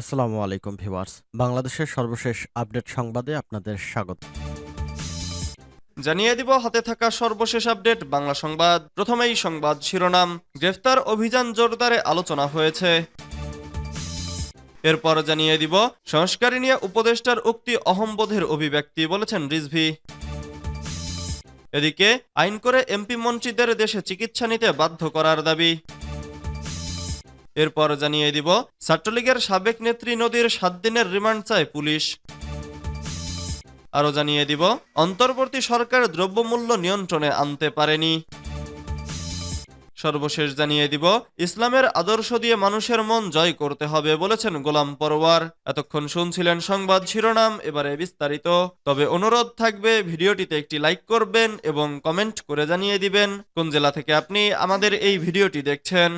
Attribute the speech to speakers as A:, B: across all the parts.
A: আসসালামু আলাইকুম ভিউয়ার্স বাংলাদেশের সর্বশেষ আপডেট সংবাদে আপনাদের স্বাগত
B: জানিয়ে দিব হাতে থাকা সর্বশেষ আপডেট বাংলা সংবাদ প্রথমেই সংবাদ শিরোনাম গ্রেফতার অভিযান জোরদারে আলোচনা হয়েছে এরপর জানিয়ে দিব সংস্কারী নিয়ে উপদেষ্টার উক্তি অহম্বোধের অভিব্যক্তি বলেছেন রিজভি এদিকে আইন করে এমপি মন্ত্রীদের দেশে চিকিৎসা নিতে বাধ্য করার দাবি এরপর জানিয়ে দিব ছাত্রলীগের সাবেক নেত্রী নদীর সাত দিনের রিমান্ড চায় পুলিশ আরো জানিয়ে দিব অন্তর্বর্তী সরকার দ্রব্যমূল্য নিয়ন্ত্রণে আনতে পারেনি সর্বশেষ জানিয়ে দিব ইসলামের আদর্শ দিয়ে মানুষের মন জয় করতে হবে বলেছেন গোলাম পরোয়ার এতক্ষণ শুনছিলেন সংবাদ শিরোনাম এবারে বিস্তারিত তবে অনুরোধ থাকবে ভিডিওটিতে একটি লাইক করবেন এবং কমেন্ট করে জানিয়ে দিবেন কোন জেলা থেকে আপনি আমাদের এই ভিডিওটি দেখছেন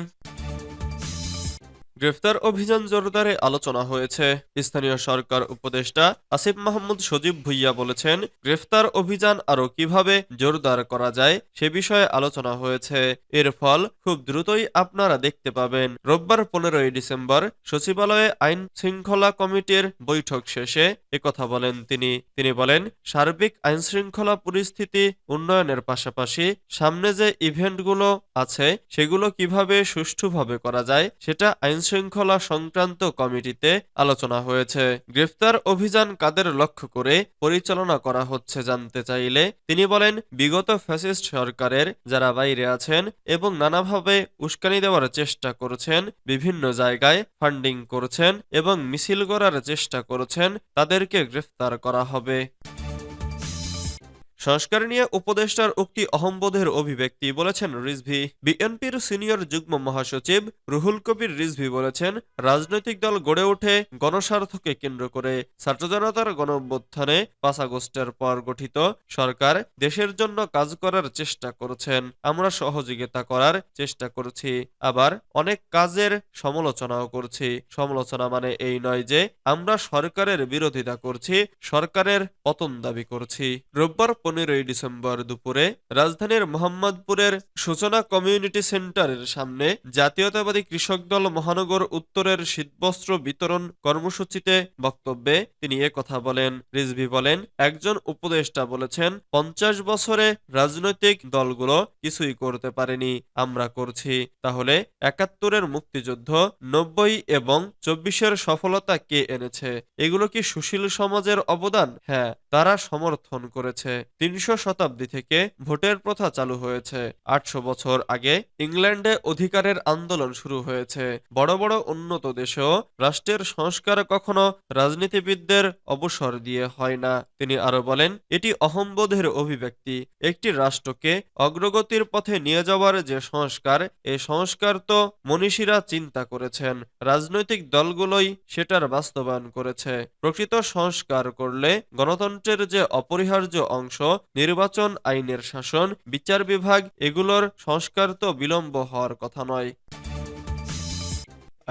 C: গ্রেফতার অভিযান জোরদারে আলোচনা হয়েছে স্থানীয় সরকার উপদেষ্টা আসিফ মাহমুদ সজীব ভুইয়া বলেছেন গ্রেফতার অভিযান আরও কিভাবে জোরদার করা যায় সে বিষয়ে আলোচনা হয়েছে এর ফল খুব দ্রুতই আপনারা দেখতে পাবেন রোববার পনেরোই ডিসেম্বর সচিবালয়ে আইন শৃঙ্খলা কমিটির বৈঠক শেষে একথা বলেন তিনি তিনি বলেন সার্বিক আইন শৃঙ্খলা পরিস্থিতি উন্নয়নের পাশাপাশি সামনে যে ইভেন্টগুলো আছে সেগুলো কিভাবে সুষ্ঠুভাবে করা যায় সেটা আইন শৃঙ্খলা সংক্রান্ত কমিটিতে আলোচনা হয়েছে গ্রেফতার অভিযান কাদের লক্ষ্য করে পরিচালনা করা হচ্ছে জানতে চাইলে তিনি বলেন বিগত ফ্যাসিস্ট সরকারের যারা বাইরে আছেন এবং নানাভাবে উস্কানি দেওয়ার চেষ্টা করছেন বিভিন্ন জায়গায় ফান্ডিং করছেন এবং মিছিল করার চেষ্টা করছেন তাদেরকে গ্রেফতার করা হবে
D: সংস্কার নিয়ে উপদেষ্টার উক্তি অহম্বোধের অভিব্যক্তি বলেছেন রিজভি বিএনপির সিনিয়র যুগ্ম মহাসচিব রুহুল কবির রিজভি বলেছেন রাজনৈতিক দল গড়ে ওঠে গণস্বার্থকে কেন্দ্র করে ছাত্রজনতার গণ অভ্যুত্থানে পাঁচ আগস্টের পর গঠিত সরকার দেশের জন্য কাজ করার চেষ্টা করেছেন আমরা সহযোগিতা করার চেষ্টা করেছি আবার অনেক কাজের সমালোচনাও করছি সমালোচনা মানে এই নয় যে আমরা সরকারের বিরোধিতা করছি সরকারের পতন দাবি করছি রোববার পনেরোই ডিসেম্বর দুপুরে রাজধানীর মোহাম্মদপুরের সূচনা কমিউনিটি সেন্টারের সামনে জাতীয়তাবাদী কৃষক দল মহানগর উত্তরের শীতবস্ত্র বিতরণ কর্মসূচিতে বক্তব্যে তিনি এ কথা বলেন রিজভি বলেন একজন উপদেষ্টা বলেছেন পঞ্চাশ বছরে রাজনৈতিক দলগুলো কিছুই করতে পারেনি আমরা করছি তাহলে একাত্তরের মুক্তিযুদ্ধ নব্বই এবং চব্বিশের সফলতা কে এনেছে এগুলো কি সুশীল সমাজের অবদান হ্যাঁ তারা সমর্থন করেছে তিনশো শতাব্দী থেকে ভোটের প্রথা চালু হয়েছে আটশো বছর আগে ইংল্যান্ডে অধিকারের আন্দোলন শুরু হয়েছে বড় বড় উন্নত দেশেও রাষ্ট্রের সংস্কার কখনো রাজনীতিবিদদের অবসর দিয়ে হয় না তিনি আরো বলেন এটি অহম্বোধের অভিব্যক্তি একটি রাষ্ট্রকে অগ্রগতির পথে নিয়ে যাওয়ার যে সংস্কার এ সংস্কার তো মনীষীরা চিন্তা করেছেন রাজনৈতিক দলগুলোই সেটার বাস্তবায়ন করেছে প্রকৃত সংস্কার করলে গণতন্ত্রের যে অপরিহার্য অংশ নির্বাচন আইনের শাসন বিচার বিভাগ এগুলোর সংস্কার তো বিলম্ব হওয়ার কথা নয়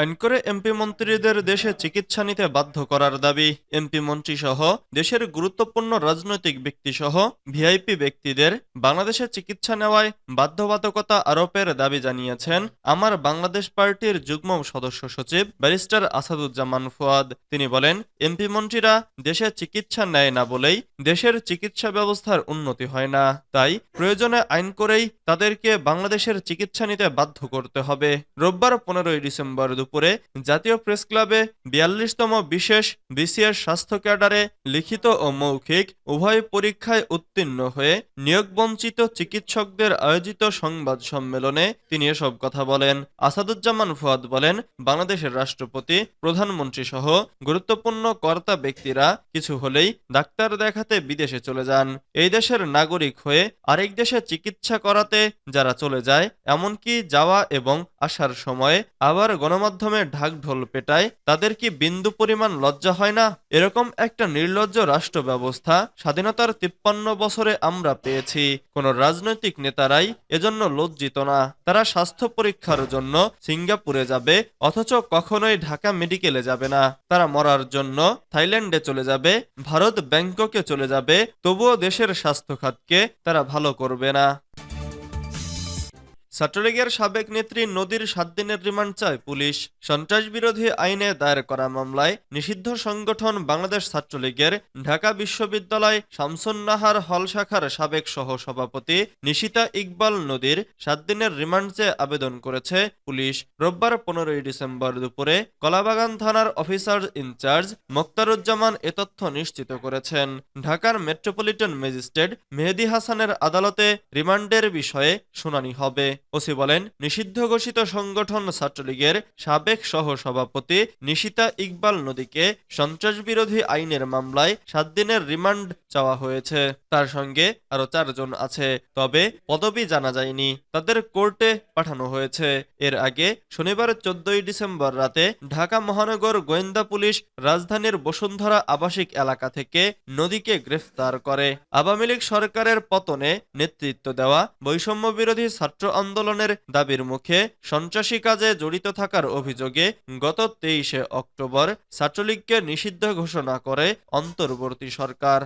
E: আইন করে এমপি মন্ত্রীদের দেশে চিকিৎসা নিতে বাধ্য করার দাবি এমপি মন্ত্রী সহ দেশের গুরুত্বপূর্ণ রাজনৈতিক ব্যক্তি সহ ভিআইপি ব্যক্তিদের বাংলাদেশে চিকিৎসা নেওয়ায় বাধ্যবাধকতা আরোপের দাবি জানিয়েছেন আমার বাংলাদেশ পার্টির যুগ্ম সদস্য সচিব ব্যারিস্টার আসাদুজ্জামান ফুয়াদ তিনি বলেন এমপি মন্ত্রীরা দেশে চিকিৎসা নেয় না বলেই দেশের চিকিৎসা ব্যবস্থার উন্নতি হয় না তাই প্রয়োজনে আইন করেই তাদেরকে বাংলাদেশের চিকিৎসা নিতে বাধ্য করতে হবে রোববার পনেরোই ডিসেম্বর দুপুরে জাতীয় প্রেস ক্লাবে বিয়াল্লিশতম বিশেষ বিসিএস স্বাস্থ্য ক্যাডারে লিখিত ও মৌখিক উভয় পরীক্ষায় উত্তীর্ণ হয়ে নিয়োগবঞ্চিত চিকিৎসকদের আয়োজিত সংবাদ সম্মেলনে তিনি এসব কথা বলেন আসাদুজ্জামান ফুয়াদ বলেন বাংলাদেশের রাষ্ট্রপতি প্রধানমন্ত্রী সহ গুরুত্বপূর্ণ কর্তা ব্যক্তিরা কিছু হলেই ডাক্তার দেখাতে বিদেশে চলে যান এই দেশের নাগরিক হয়ে আরেক দেশে চিকিৎসা করাতে যারা চলে যায় এমনকি যাওয়া এবং আসার সময় আবার গণমাধ্যম মাধ্যমে ঢাক ঢোল পেটায় তাদের কি বিন্দু পরিমাণ লজ্জা হয় না এরকম একটা নির্লজ্জ রাষ্ট্র ব্যবস্থা স্বাধীনতার তিপ্পান্ন বছরে আমরা পেয়েছি কোনো রাজনৈতিক নেতারাই এজন্য লজ্জিত না তারা স্বাস্থ্য পরীক্ষার জন্য সিঙ্গাপুরে যাবে অথচ কখনোই ঢাকা মেডিকেলে যাবে না তারা মরার জন্য থাইল্যান্ডে চলে যাবে ভারত ব্যাংককে চলে যাবে তবুও দেশের স্বাস্থ্য খাতকে তারা ভালো করবে না
F: ছাত্রলীগের সাবেক নেত্রী নদীর সাত দিনের রিমান্ড চায় পুলিশ সন্ত্রাস বিরোধী আইনে দায়ের করা মামলায় নিষিদ্ধ সংগঠন বাংলাদেশ ছাত্রলীগের ঢাকা বিশ্ববিদ্যালয় শামসুন নাহার হল শাখার সাবেক সহ সভাপতি নিশিতা ইকবাল নদীর সাত দিনের রিমান্ড চেয়ে আবেদন করেছে পুলিশ রোববার পনেরোই ডিসেম্বর দুপুরে কলাবাগান থানার অফিসার ইনচার্জ মোক্তারুজ্জামান এ তথ্য নিশ্চিত করেছেন ঢাকার মেট্রোপলিটন ম্যাজিস্ট্রেট মেহেদি হাসানের আদালতে রিমান্ডের বিষয়ে শুনানি হবে ওসি বলেন নিষিদ্ধ ঘোষিত সংগঠন ছাত্রলীগের সাবেক সহসভাপতি নিশিতা ইকবাল নদীকে সন্ত্রাস বিরোধী আইনের মামলায় সাত দিনের রিমান্ড চাওয়া হয়েছে তার সঙ্গে আরো চারজন আছে তবে পদবি জানা যায়নি তাদের কোর্টে পাঠানো হয়েছে এর আগে শনিবার চোদ্দই ডিসেম্বর রাতে ঢাকা মহানগর গোয়েন্দা পুলিশ রাজধানীর বসুন্ধরা আবাসিক এলাকা থেকে নদীকে গ্রেফতার করে আওয়ামী লীগ সরকারের পতনে নেতৃত্ব দেওয়া বৈষম্য বিরোধী ছাত্র আন্দোলন আন্দোলনের দাবির মুখে সন্ত্রাসী কাজে জড়িত থাকার অভিযোগে গত তেইশে অক্টোবর ছাত্রলীগকে নিষিদ্ধ ঘোষণা করে অন্তর্বর্তী সরকার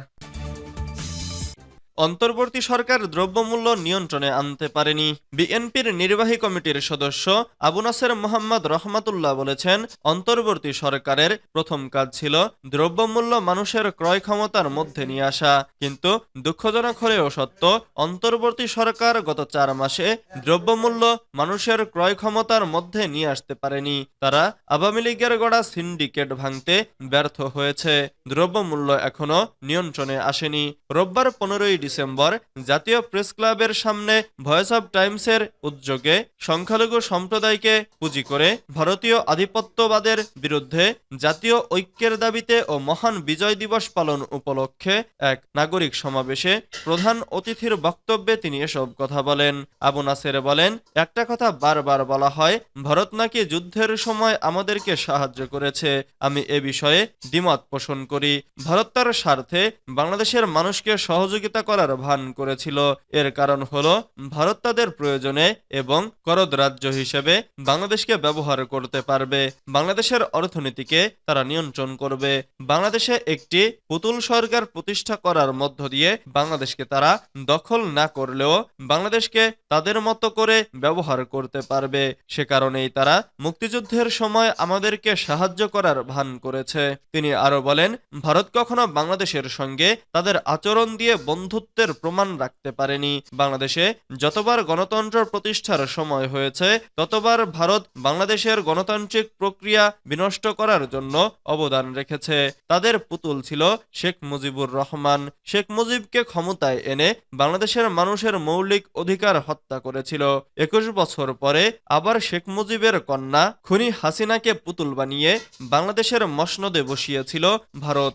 G: অন্তর্বর্তী সরকার দ্রব্যমূল্য নিয়ন্ত্রণে আনতে পারেনি বিএনপির নির্বাহী কমিটির সদস্য আবু নাসের মোহাম্মদ রহমাতুল্লাহ বলেছেন অন্তর্বর্তী সরকারের প্রথম কাজ ছিল দ্রব্যমূল্য মানুষের ক্রয় ক্ষমতার মধ্যে নিয়ে আসা কিন্তু দুঃখজনক হলেও সত্য অন্তর্বর্তী সরকার গত চার মাসে দ্রব্যমূল্য মানুষের ক্রয় ক্ষমতার মধ্যে নিয়ে আসতে পারেনি তারা আওয়ামী লীগের গড়া সিন্ডিকেট ভাঙতে ব্যর্থ হয়েছে দ্রব্যমূল্য এখনো নিয়ন্ত্রণে আসেনি রোববার পনেরোই ডিসেম্বর জাতীয় প্রেস ক্লাবের সামনে ভয়েস অব টাইমসের উদ্যোগে সংখ্যালঘু সম্প্রদায়কে পুঁজি করে ভারতীয় আধিপত্যবাদের বিরুদ্ধে জাতীয় ঐক্যের দাবিতে ও মহান বিজয় দিবস পালন উপলক্ষে এক নাগরিক সমাবেশে প্রধান অতিথির বক্তব্যে তিনি এসব কথা বলেন আবু নাসের বলেন একটা কথা বারবার বলা হয় ভারত নাকি যুদ্ধের সময় আমাদেরকে সাহায্য করেছে আমি এ বিষয়ে দ্বিমত পোষণ করি ভারত তার স্বার্থে বাংলাদেশের মানুষকে সহযোগিতা করা চলার ভান করেছিল এর কারণ হল ভারত তাদের প্রয়োজনে এবং করদ রাজ্য হিসেবে বাংলাদেশকে ব্যবহার করতে পারবে বাংলাদেশের অর্থনীতিকে তারা নিয়ন্ত্রণ করবে বাংলাদেশে একটি পুতুল সরকার প্রতিষ্ঠা করার মধ্য দিয়ে বাংলাদেশকে তারা দখল না করলেও বাংলাদেশকে তাদের মতো করে ব্যবহার করতে পারবে সে কারণেই তারা মুক্তিযুদ্ধের সময় আমাদেরকে সাহায্য করার ভান করেছে তিনি আরো বলেন ভারত কখনো বাংলাদেশের সঙ্গে তাদের আচরণ দিয়ে বন্ধু বন্ধুত্বের প্রমাণ রাখতে পারেনি বাংলাদেশে যতবার গণতন্ত্র প্রতিষ্ঠার সময় হয়েছে ততবার ভারত বাংলাদেশের গণতান্ত্রিক প্রক্রিয়া বিনষ্ট করার জন্য অবদান রেখেছে তাদের পুতুল ছিল শেখ মুজিবুর রহমান শেখ মুজিবকে ক্ষমতায় এনে বাংলাদেশের মানুষের মৌলিক অধিকার হত্যা করেছিল একুশ বছর পরে আবার শেখ মুজিবের কন্যা খুনি হাসিনাকে পুতুল বানিয়ে বাংলাদেশের মসনদে বসিয়েছিল ভারত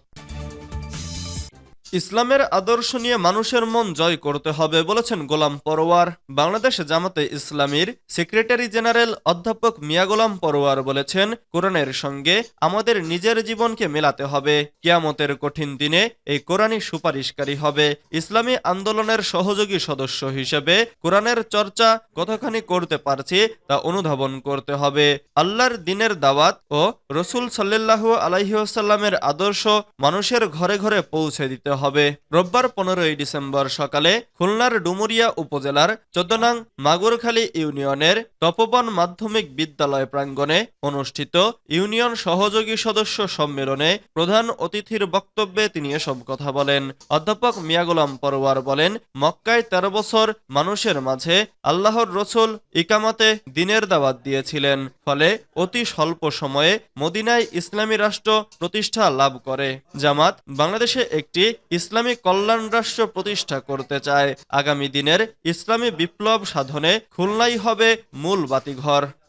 H: ইসলামের আদর্শ নিয়ে মানুষের মন জয় করতে হবে বলেছেন গোলাম পরোয়ার বাংলাদেশ জামাতে ইসলামীর সেক্রেটারি জেনারেল অধ্যাপক মিয়া গোলাম পরোয়ার বলেছেন কোরআনের সঙ্গে আমাদের নিজের জীবনকে মেলাতে হবে কিয়ামতের কঠিন দিনে এই কোরআনই সুপারিশকারী হবে ইসলামী আন্দোলনের সহযোগী সদস্য হিসেবে কোরআনের চর্চা কতখানি করতে পারছি তা অনুধাবন করতে হবে আল্লাহর দিনের দাওয়াত ও রসুল সাল্লাহ আলাইসাল্লামের আদর্শ মানুষের ঘরে ঘরে পৌঁছে দিতে হবে রোববার পনেরোই ডিসেম্বর সকালে খুলনার ডুমুরিয়া উপজেলার চোদ্দনাং নং মাগুরখালী ইউনিয়নের তপবন মাধ্যমিক বিদ্যালয় প্রাঙ্গণে অনুষ্ঠিত ইউনিয়ন সহযোগী সদস্য সম্মেলনে প্রধান অতিথির বক্তব্যে তিনি এসব কথা বলেন অধ্যাপক মিয়াগুলাম পরোয়ার বলেন মক্কায় তেরো বছর মানুষের মাঝে আল্লাহর রসুল ইকামাতে দিনের দাওয়াত দিয়েছিলেন ফলে অতি স্বল্প সময়ে মদিনায় ইসলামী রাষ্ট্র প্রতিষ্ঠা লাভ করে জামাত বাংলাদেশে একটি ইসলামী কল্যাণ রাষ্ট্র প্রতিষ্ঠা করতে চায় আগামী দিনের ইসলামী বিপ্লব সাধনে খুলনাই হবে মূল বাতিঘর